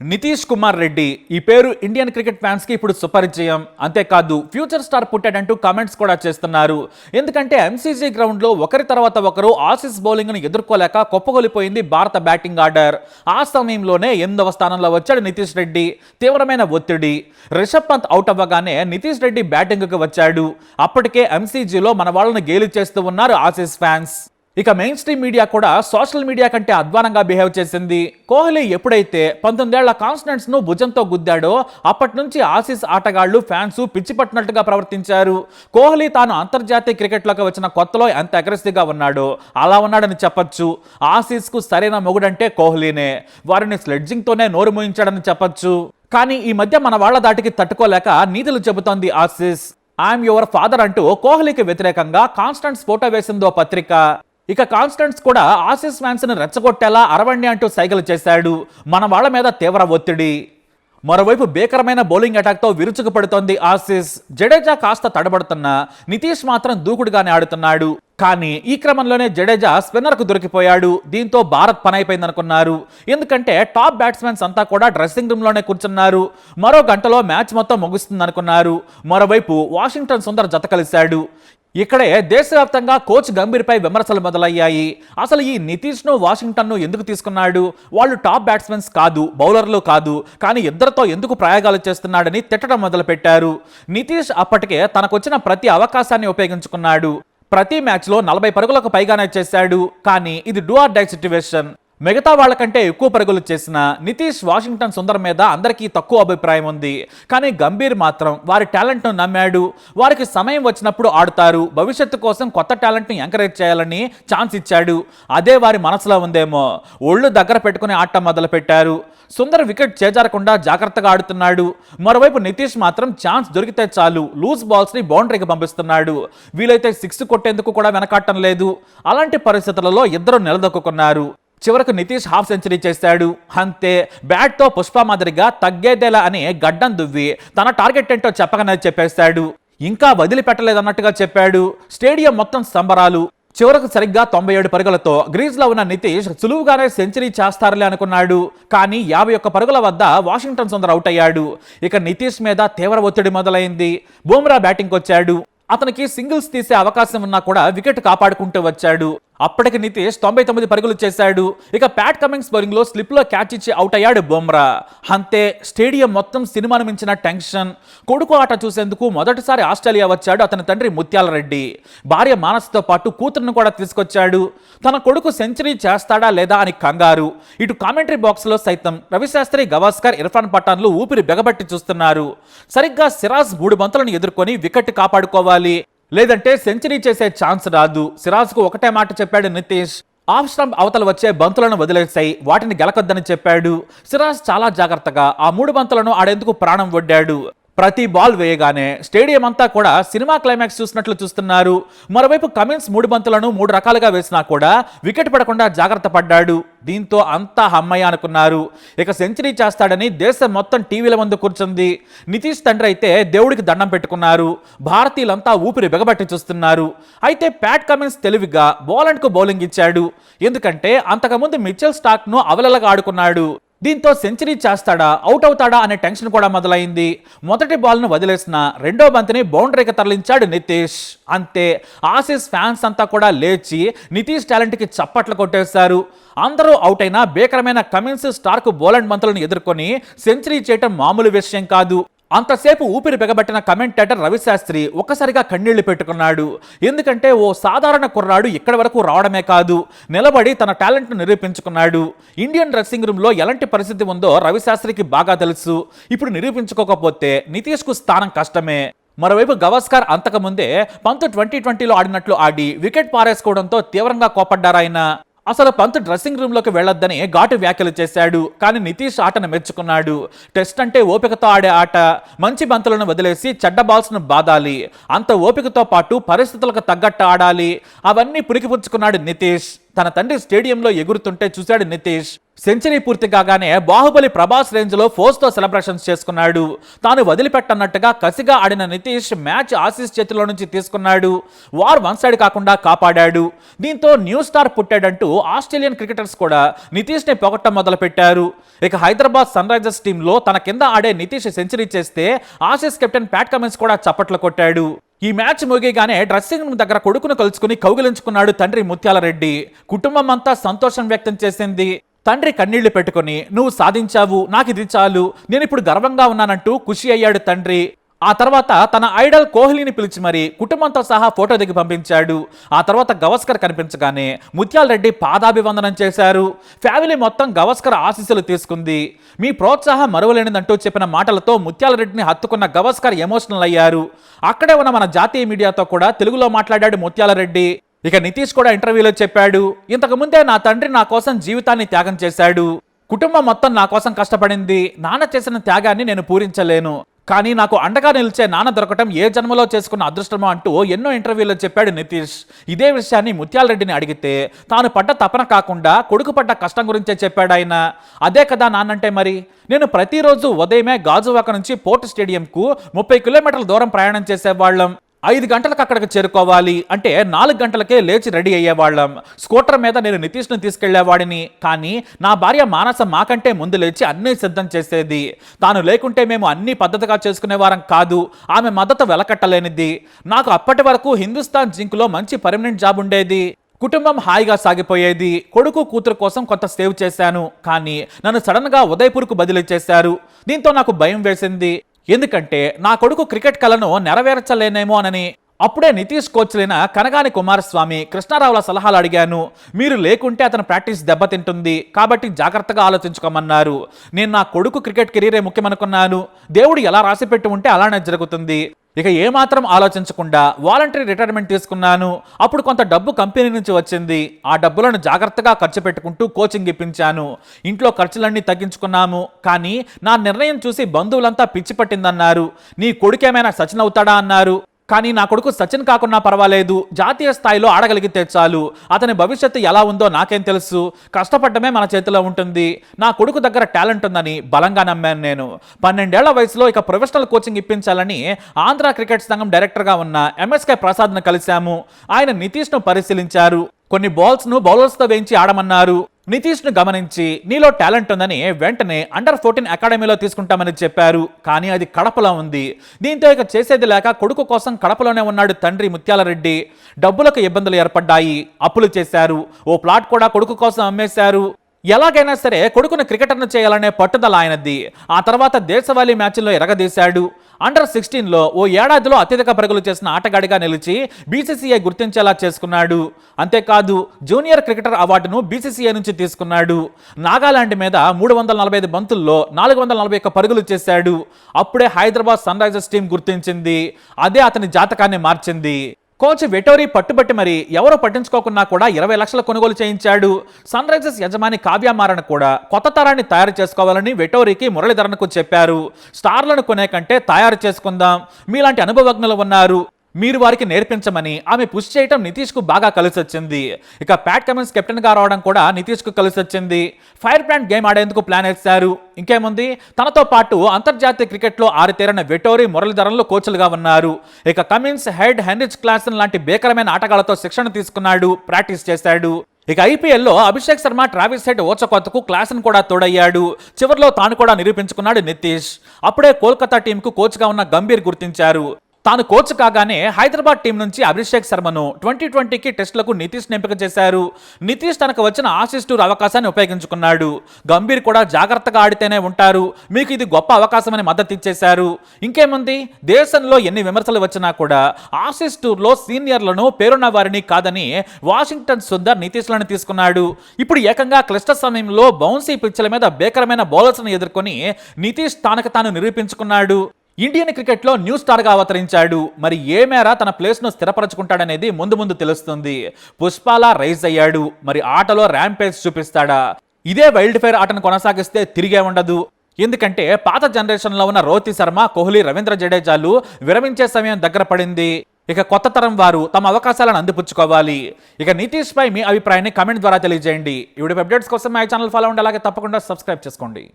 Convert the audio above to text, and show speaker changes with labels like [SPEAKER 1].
[SPEAKER 1] నితీష్ కుమార్ రెడ్డి ఈ పేరు Indian cricket ఫ్యాన్స్కి ఇప్పుడు సుపరిచయం. అంతేకాదు ఫ్యూచర్ స్టార్ పుట్టాడంటూ కామెంట్స్ కూడా చేస్తున్నారు. ఎందుకంటే ఎంసీజీ గ్రౌండ్లో ఒకరి తర్వాత ఒకరు ఆసిస్ బౌలింగ్ను ఎదుర్కోలేక కొప్పగొలిపోయింది భారత బ్యాటింగ్ ఆర్డర్. ఆ సమయంలోనే ఎనిమిదవ స్థానంలో వచ్చాడు నితీష్ రెడ్డి తీవ్రమైన ఒత్తిడి. రిషబ్ పంత్ అవుట్ అవ్వగానే నితీష్ రెడ్డి బ్యాటింగ్కి వచ్చాడు. అప్పటికే ఎంసీజీలో మన వాళ్ళని గేలి చేస్తూ ఉన్నారు ఆసిస్ ఫ్యాన్స్. ఇక మెయిన్ స్ట్రీమ్ మీడియా కూడా సోషల్ మీడియా కంటే అధ్వానంగా బిహేవ్ చేసింది. కోహ్లీ ఎప్పుడైతే పంతొమ్మిదేళ్ళ కాన్స్టెంట్స్ను భుజంతో గుద్దాడో అప్పటి నుంచి ఆసీస్ ఆటగాళ్ళు ఫ్యాన్స్ పిచ్చి పట్టినట్టుగా ప్రవర్తించారు. కోహ్లీ తాను అంతర్జాతీయ క్రికెట్లోకి వచ్చిన కొత్తలో ఎంత అగ్రెసివ్గా ఉన్నాడో అలా ఉన్నాడని చెప్పొచ్చు. ఆసీస్కు సరైన మొగుడంటే కోహ్లీనే. వారిని స్లెడ్జింగ్ తోనే నోరు మోయించాడని చెప్పొచ్చు. కానీ ఈ మధ్య మన వాళ్ళ దాటికి తట్టుకోలేక నీతులు చెబుతోంది ఆసీస్. ఐఎమ్ యువర్ ఫాదర్ అంటూ కోహ్లీకి వ్యతిరేకంగా కాన్స్టెంట్స్ ఫోటో వేసిందో పత్రిక. ఇక కాన్స్టెంట్స్ కూడా ఆసిస్ ఫ్యాన్స్ని రెచ్చగొట్టేలా అరవండి అంటూ సైకిల్ చేశాడు. మన వాళ్ళ మీద తీవ్ర ఒత్తిడి. మరోవైపు భీకరమైన బౌలింగ్ అటాక్తో విరుచుకుపడుతోంది ఆసిస్. జడేజా కాస్త తడబడుతున్నా నితీష్ మాత్రం దూకుడుగానే ఆడుతున్నాడు. కానీ ఈ క్రమంలోనే జడేజా స్పిన్నర్కు దొరికిపోయాడు. దీంతో భారత్ పనైపోయిందనుకున్నారు. ఎందుకంటే టాప్ బ్యాట్స్మెన్స్ అంతా కూడా డ్రెస్సింగ్ రూమ్లోనే కూర్చున్నారు. మరో గంటలో మ్యాచ్ మొత్తం ముగుస్తుందనుకున్నారు. మరోవైపు వాషింగ్టన్ సుందర్ జత కలిశాడు. ఇక్కడే దేశవ్యాప్తంగా కోచ్ గంభీర్పై విమర్శలు మొదలయ్యాయి. అసలు ఈ నితీష్ను వాషింగ్టన్ను ఎందుకు తీసుకున్నాడు? వాళ్ళు టాప్ బ్యాట్స్మెన్స్ కాదు బౌలర్లు కాదు కానీ ఇద్దరితో ఎందుకు ప్రయోగాలు చేస్తున్నాడని తిట్టడం మొదలుపెట్టారు. నితీష్ అప్పటికే తనకొచ్చిన ప్రతి అవకాశాన్ని ఉపయోగించుకున్నాడు. ప్రతి మ్యాచ్లో నలభై పరుగులకు పైగానే చేశాడు కానీ ఇది డూ ఆర్ డై సిచ్యువేషన్ మిగతా వాళ్ళకంటే ఎక్కువ పరుగులు చేసిన నితీష్ వాషింగ్టన్ సుందర్ మీద అందరికీ తక్కువ అభిప్రాయం ఉంది. కానీ గంభీర్ మాత్రం వారి టాలెంట్ను నమ్మాడు. వారికి సమయం వచ్చినప్పుడు ఆడుతారు. భవిష్యత్తు కోసం కొత్త టాలెంట్ను ఎంకరేజ్ చేయాలని ఛాన్స్ ఇచ్చాడు. అదే వారి మనసులో ఉందేమో. ఒళ్ళు దగ్గర పెట్టుకుని ఆట మొదలుపెట్టారు. సుందర్ వికెట్ చేజారకుండా జాగ్రత్తగా ఆడుతున్నాడు. మరోవైపు నితీష్ మాత్రం ఛాన్స్ దొరికితే చాలు. లూజ్ బాల్స్ని బౌండరీకి పంపిస్తున్నాడు. వీలైతే సిక్స్ కొట్టేందుకు కూడా వెనకాటం లేదు. అలాంటి పరిస్థితులలో ఇద్దరు నిలదొక్కున్నారు చివరకు నితీష్ హాఫ్ సెంచరీ చేశాడు. అంతే. బ్యాట్తో పుష్ప మాదిరిగా తగ్గేదేలా అని గడ్డం దువ్వి తన టార్గెట్ ఏంటో చెప్పగానే చెప్పేశాడు. ఇంకా వదిలిపెట్టలేదన్నట్టుగా చెప్పాడు. స్టేడియం మొత్తం సంబరాలు. చివరకు సరిగ్గా తొంభై ఏడు పరుగులతో గ్రీజ్లో ఉన్న నితీష్ సులువుగానే సెంచరీ చేస్తారులే అనుకున్నాడు. కానీ యాభై ఒక్క పరుగుల వద్ద వాషింగ్టన్ సుందర్ అవుట్ అయ్యాడు. ఇక నితీష్ మీద తీవ్ర ఒత్తిడి మొదలైంది. బూమ్రా బ్యాటింగ్కి వచ్చాడు అతనికి సింగిల్స్ తీసే అవకాశం ఉన్నా కూడా వికెట్ కాపాడుకుంటూ వచ్చాడు. అప్పటికి నితీష్ తొంభై తొమ్మిది పరుగులు చేశాడు. ఇక ప్యాట్ కమింగ్స్ బౌలింగ్లో స్లిప్లో క్యాచ్ ఇచ్చి అవుట్ అయ్యాడు బుమ్రా. అంతే స్టేడియం మొత్తం సినిమాను మించిన టెన్షన్. కొడుకు ఆట చూసేందుకు మొదటిసారి ఆస్ట్రేలియా వచ్చాడు అతని తండ్రి ముత్యాల రెడ్డి. భార్య మానస్తో పాటు కూతురును కూడా తీసుకొచ్చాడు. తన కొడుకు సెంచరీ చేస్తాడా లేదా అని కంగారు. ఇటు కామెంటరీ బాక్స్లో సైతం రవిశాస్త్రి గవాస్కర్ ఇర్ఫాన్ పఠాన్లు ఊపిరి బెగబట్టి చూస్తున్నారు. సరిగ్గా సిరాజ్ మూడు బంతులను ఎదుర్కొని వికెట్ కాపాడుకోవాలి. లేదంటే సెంచరీ చేసే ఛాన్స్ రాదు. సిరాజ్కు ఒకటే మాట చెప్పాడు నితీష్. ఆఫ్ స్టంప్ అవతల వచ్చే బంతులను వదిలేసాయి వాటిని గెలకొద్దని చెప్పాడు. సిరాజ్ చాలా జాగ్రత్తగా ఆ మూడు బంతులను ఆడేందుకు ప్రాణం వడ్డాడు. ప్రతి బాల్ వేయగానే స్టేడియం అంతా కూడా సినిమా క్లైమాక్స్ చూసినట్లు చూస్తున్నారు. మరోవైపు కమిన్స్ మూడు బంతులను మూడు రకాలుగా వేసినా కూడా వికెట్ పడకుండా జాగ్రత్త పడ్డాడు. దీంతో అంతా హమ్మయ్య అనుకున్నారు. ఇక సెంచరీ చేస్తాడని దేశం మొత్తం టీవీల ముందు కూర్చుంది. నితీష్ తండ్రి అయితే దేవుడికి దండం పెట్టుకున్నారు. భారతీయులంతా ఊపిరి బిగబట్టి చూస్తున్నారు. అయితే ప్యాట్ కమిన్స్ తెలివిగా బౌలండ్కు బౌలింగ్ ఇచ్చాడు. ఎందుకంటే అంతకుముందు మిచెల్ స్టాక్ను అవలలగా ఆడుకున్నాడు. దీంతో సెంచరీ చేస్తాడా అవుట్ అవుతాడా అనే టెన్షన్ కూడా మొదలైంది. మొదటి బాల్ను వదిలేసిన రెండో బంతిని బౌండరీకి తరలించాడు నితీష్. అంతే ఆసిస్ ఫ్యాన్స్ అంతా కూడా లేచి నితీష్ టాలెంట్కి చప్పట్లు కొట్టేశారు. అందరూ అవుట్ అయినా భీకరమైన కమిన్స్ స్టార్క్ బౌలండ్ బంతులను ఎదుర్కొని సెంచరీ చేయటం మామూలు విషయం కాదు. అంతసేపు ఊపిరి బిగబట్టిన కమెంటేటర్ రవిశాస్త్రి ఒక్కసారిగా కన్నీళ్ళు పెట్టుకున్నాడు. ఎందుకంటే ఓ సాధారణ కుర్రాడు ఇక్కడి వరకు రావడమే కాదు నిలబడి తన టాలెంట్ను నిరూపించుకున్నాడు. ఇండియన్ డ్రెస్సింగ్ రూమ్లో ఎలాంటి పరిస్థితి ఉందో రవిశాస్త్రికి బాగా తెలుసు. ఇప్పుడు నిరూపించుకోకపోతే నితీష్కు స్థానం కష్టమే. మరోవైపు గవాస్కర్ అంతకుముందే పంత్ ట్వంటీ ట్వంటీలో ఆడినట్లు ఆడి వికెట్ పారేసుకోవడంతో తీవ్రంగా కోపడ్డారాయన. అసలు పంత్ డ్రెస్సింగ్ రూమ్లోకి వెళ్ళొద్దని ఘాటు వ్యాఖ్యలు చేశాడు. కానీ నితీష్ ఆటను మెచ్చుకున్నాడు. టెస్ట్ అంటే ఓపికతో ఆడే ఆట మంచి బంతులను వదిలేసి చెడ్డ బాల్స్ను బాదాలి. అంత ఓపికతో పాటు పరిస్థితులకు తగ్గట్టు ఆడాలి. అవన్నీ పురికిపుచ్చుకున్నాడు నితీష్. తన తండ్రి స్టేడియంలో ఎగురుతుంటే చూశాడు నితీష్. సెంచరీ పూర్తి కాగానే బాహుబలి ప్రభాస్ రేంజ్లో ఫోర్స్తో సెలబ్రేషన్స్ చేసుకున్నాడు. తాను వదిలిపెట్టన్నట్టుగా కసిగా ఆడిన నితీష్ మ్యాచ్ ఆసీస్ చేతిలో నుంచి తీసుకున్నాడు. వార్ వన్ సైడ్ కాకుండా కాపాడాడు. దీంతో న్యూ స్టార్ పుట్టాడంటూ ఆస్ట్రేలియన్ క్రికెటర్స్ కూడా నితీష్ని పొగట్టం మొదలుపెట్టారు. ఇక హైదరాబాద్ సన్ రైజర్స్ టీంలో తన కింద ఆడే నితీష్ సెంచరీ చేస్తే ఆసీస్ కెప్టెన్ ప్యాట్ కమిన్స్ కూడా చప్పట్లు కొట్టాడు. ఈ మ్యాచ్ ముగియగానే డ్రెస్సింగ్ రూమ్ దగ్గర కొడుకును కలుసుకుని కౌగిలించుకున్నాడు తండ్రి ముత్యాలరెడ్డి. కుటుంబం అంతా సంతోషం వ్యక్తం చేసింది. తండ్రి కన్నీళ్ళు పెట్టుకుని నువ్వు సాధించావు నాకు ఇది చాలు నేను ఇప్పుడు గర్వంగా ఉన్నానంటూ ఖుషి అయ్యాడు తండ్రి. ఆ తర్వాత తన ఐడల్ కోహ్లీని పిలిచి మరి కుటుంబంతో సహా ఫోటో దిగి పంపించాడు. ఆ తర్వాత గవస్కర్ కనిపించగానే ముత్యాల రెడ్డి పాదాభివందనం చేశారు. ఫ్యామిలీ మొత్తం గవస్కర్ ఆశీస్సులు తీసుకుంది. మీ ప్రోత్సాహం మరువలేనిదంటూ చెప్పిన మాటలతో ముత్యాల రెడ్డిని హత్తుకున్న గవస్కర్ ఎమోషనల్ అయ్యారు. అక్కడే ఉన్న మన జాతీయ మీడియాతో కూడా తెలుగులో మాట్లాడాడు ముత్యాల రెడ్డి. ఇక నితీష్ కూడా ఇంటర్వ్యూలో చెప్పాడు ఇంతకుముందే నా తండ్రి నా కోసం జీవితాన్ని త్యాగం చేశాడు. కుటుంబం మొత్తం నా కోసం కష్టపడింది. నాన్న చేసిన త్యాగాన్ని నేను పూరించలేను. కానీ నాకు అండగా నిలిచే నాన్న దొరకటం ఏ జన్మలో చేసుకున్న అదృష్టమో అంటూ ఎన్నో ఇంటర్వ్యూలో చెప్పాడు నితీష్. ఇదే విషయాన్ని ముత్యాలరెడ్డిని అడిగితే తాను పడ్డ తపన కాకుండా కొడుకు పడ్డ కష్టం గురించే చెప్పాడు ఆయన. అదే కదా నాన్నంటే మరి? నేను ప్రతిరోజు ఉదయమే గాజువాక నుంచి పోర్ట్ స్టేడియంకు ముప్పై కిలోమీటర్ల దూరం ప్రయాణం చేసేవాళ్ళం. ఐదు గంటలకు అక్కడికి చేరుకోవాలి అంటే నాలుగు గంటలకే లేచి రెడీ అయ్యేవాళ్ళం. స్కూటర్ మీద నేను నితీష్ను తీసుకెళ్ళేవాడిని. కానీ నా భార్య మానస మాకంటే ముందు లేచి అన్నీ సిద్ధం చేసేది. తాను లేకుంటే మేము అన్ని పద్ధతిగా చేసుకునేవారం కాదు. ఆమె మద్దతు వెలకట్టలేనిది. నాకు అప్పటి వరకు హిందుస్థాన్ జింక్లో మంచి పర్మనెంట్ జాబ్ ఉండేది. కుటుంబం హాయిగా సాగిపోయేది. కొడుకు కూతురు కోసం కొంత సేవ్ చేశాను. కానీ నన్ను సడన్గా ఉదయపూర్కు బదిలీ చేశారు. దీంతో నాకు భయం వేసింది. ఎందుకంటే నా కొడుకు క్రికెట్ కలను నెరవేర్చలేనేమో అనని అప్పుడే నితీష్ కోచ్లైన కనగాని కుమారస్వామి కృష్ణారావుల సలహాలు అడిగాను. మీరు లేకుంటే అతని ప్రాక్టీస్ దెబ్బతింటుంది. కాబట్టి జాగ్రత్తగా ఆలోచించుకోమన్నారు. నేను నా కొడుకు క్రికెట్ కెరీరే ముఖ్యమనుకున్నాను. దేవుడు ఎలా రాసిపెట్టి ఉంటే అలానే జరుగుతుంది. ఇక ఏమాత్రం ఆలోచించకుండా వాలంటరీ రిటైర్మెంట్ తీసుకున్నాను అప్పుడు కొంత డబ్బు కంపెనీ నుంచి వచ్చింది. ఆ డబ్బులను జాగ్రత్తగా ఖర్చు పెట్టుకుంటూ కోచింగ్ ఇప్పించాను. ఇంట్లో ఖర్చులన్నీ తగ్గించుకున్నాము. కానీ నా నిర్ణయం చూసి బంధువులంతా పిచ్చి పట్టిందన్నారు. నీ కొడుకేమైనా సచిన్ అవుతాడా అన్నారు. కానీ నా కొడుకు సచిన్ కాకున్నా పర్వాలేదు. జాతీయ స్థాయిలో ఆడగలిగితే చాలు. అతని భవిష్యత్తు ఎలా ఉందో నాకేం తెలుసు. కష్టపడమే మన చేతిలో ఉంటుంది. నా కొడుకు దగ్గర టాలెంట్ ఉందని బలంగా నమ్మాను నేను. పన్నెండేళ్ళ వయసులో ఇక ప్రొఫెషనల్ కోచింగ్ ఇప్పించాలని ఆంధ్ర క్రికెట్ సంఘం డైరెక్టర్గా ఉన్న ఎంఎస్కే ప్రసాద్ను కలిశాము. ఆయన నితీష్ను పరిశీలించారు. కొన్ని బాల్స్ను బౌలర్స్తో వేయించి ఆడమన్నారు. నితీష్ను గమనించి నీలో టాలెంట్ ఉందని వెంటనే అండర్ ఫోర్టీన్ అకాడమీలో తీసుకుంటామని చెప్పారు. కానీ అది కడపలో ఉంది. దీంతో ఇక చేసేది లేక కొడుకు కోసం కడపలోనే ఉన్నాడు తండ్రి ముత్యాలరెడ్డి. డబ్బులకు ఇబ్బందులు ఏర్పడ్డాయి. అప్పులు చేశారు. ఓ ప్లాట్ కూడా కొడుకు కోసం అమ్మేశారు. ఎలాగైనా సరే కొడుకును క్రికెటర్ను చేయాలనే పట్టుదల ఆయనది. ఆ తర్వాత దేశవాళీ మ్యాచ్లో ఎరగదీశాడు. అండర్ సిక్స్టీన్లో ఓ ఏడాదిలో అత్యధిక పరుగులు చేసిన ఆటగాడిగా నిలిచి బీసీసీఐ గుర్తించేలా చేసుకున్నాడు. అంతేకాదు జూనియర్ క్రికెటర్ అవార్డును బీసీసీఐ నుంచి తీసుకున్నాడు. నాగాలాండ్ మీద మూడు వందల నలభై ఐదు బంతుల్లో నాలుగు వందల నలభై ఒక్క పరుగులు చేశాడు. అప్పుడే హైదరాబాద్ సన్ రైజర్స్ టీం గుర్తించింది. అదే అతని జాతకాన్ని మార్చింది. కోచ్ వెటోరీ పట్టుబట్టి మరి ఎవరో పట్టించుకోకున్నా కూడా ఇరవై లక్షల కొనుగోలు చేయించాడు. సన్ రైజర్స్ యజమాని కావ్య కూడా కొత్త తరాన్ని తయారు చేసుకోవాలని వెటోరీకి మురళీధరన్కు చెప్పారు. స్టార్లను కొనే కంటే తయారు చేసుకుందాం. మీలాంటి అనుభవజ్ఞులు ఉన్నారు. మీరు వారికి నేర్పించమని ఆమె పుష్ చేయటం నితీష్కు బాగా కలిసి వచ్చింది ఇక ప్యాట్ కమిన్స్ కెప్టెన్గా రావడం కూడా నితీష్కు కలిసి వచ్చింది ఫైర్ ప్లాంట్ గేమ్ ఆడేందుకు ప్లాన్ వేశారు. ఇంకేముంది? తనతో పాటు అంతర్జాతీయ క్రికెట్లో ఆరితేరిన వెటోరీ మురళీధరన్లు కోచ్లుగా ఉన్నారు. ఇక కమిన్స్ హెడ్ హెన్రిచ్ క్లాసన్ లాంటి భీకరమైన ఆటగాళ్ళతో శిక్షణ తీసుకున్నాడు. ప్రాక్టీస్ చేశాడు. ఇక ఐపీఎల్లో అభిషేక్ శర్మ ట్రావిస్ హెడ్ ఓచకొత్తకు క్లాస్ను కూడా తోడయ్యాడు. చివరిలో తాను కూడా నిరూపించుకున్నాడు నితీష్. అప్పుడే కోల్కతా టీంకు కోచ్గా ఉన్న గంభీర్ గుర్తించారు. తాను కోచ్ కాగానే హైదరాబాద్ టీం నుంచి అభిషేక్ శర్మను ట్వంటీ ట్వంటీకి టెస్టులకు నితీష్ ఎంపిక చేశారు. నితీష్ తనకు వచ్చిన ఆశిష్ టూర్ అవకాశాన్ని ఉపయోగించుకున్నాడు. గంభీర్ కూడా జాగ్రత్తగా ఆడితేనే ఉంటారు. మీకు ఇది గొప్ప అవకాశమని మద్దతు ఇచ్చేశారు. ఇంకేముంది? దేశంలో ఎన్ని విమర్శలు వచ్చినా కూడా ఆశిష్ టూర్లో సీనియర్లను పేరున్న వారిని కాదని వాషింగ్టన్ సుందర్ నితీష్లను తీసుకున్నాడు. ఇప్పుడు ఏకంగా క్లిష్ట సమయంలో బౌన్సీ పిచ్ల మీద భీకరమైన బౌలర్స్ను ఎదుర్కొని నితీష్ తానకు తాను నిరూపించుకున్నాడు. ఇండియన్ క్రికెట్లో న్యూ స్టార్గా అవతరించాడు. మరి ఏ మేర తన ప్లేస్ను స్థిరపరచుకుంటాడనేది ముందు ముందు తెలుస్తుంది. పుష్పాల రైజ్ అయ్యాడు. మరి ఆటలో ర్యాంపేజ్ చూపిస్తాడా? ఇదే వైల్డ్ ఫైర్ ఆటను కొనసాగిస్తే తిరిగే ఉండదు. ఎందుకంటే పాత జనరేషన్లో ఉన్న రోహిత్ శర్మ కోహ్లీ రవీంద్ర జడేజాలు విరమించే సమయం దగ్గర పడింది. ఇక కొత్త తరం వారు తమ అవకాశాలను అందిపుచ్చుకోవాలి. ఇక నితీష్ పై మీ అభిప్రాయాన్ని కమెంట్ ద్వారా తెలియజేయండి. ఇవి అప్డేట్స్ కోసం మా ఛానల్ ఫాలో అవ్వండి. అలాగే తప్పకుండా సబ్స్క్రైబ్ చేసుకోండి.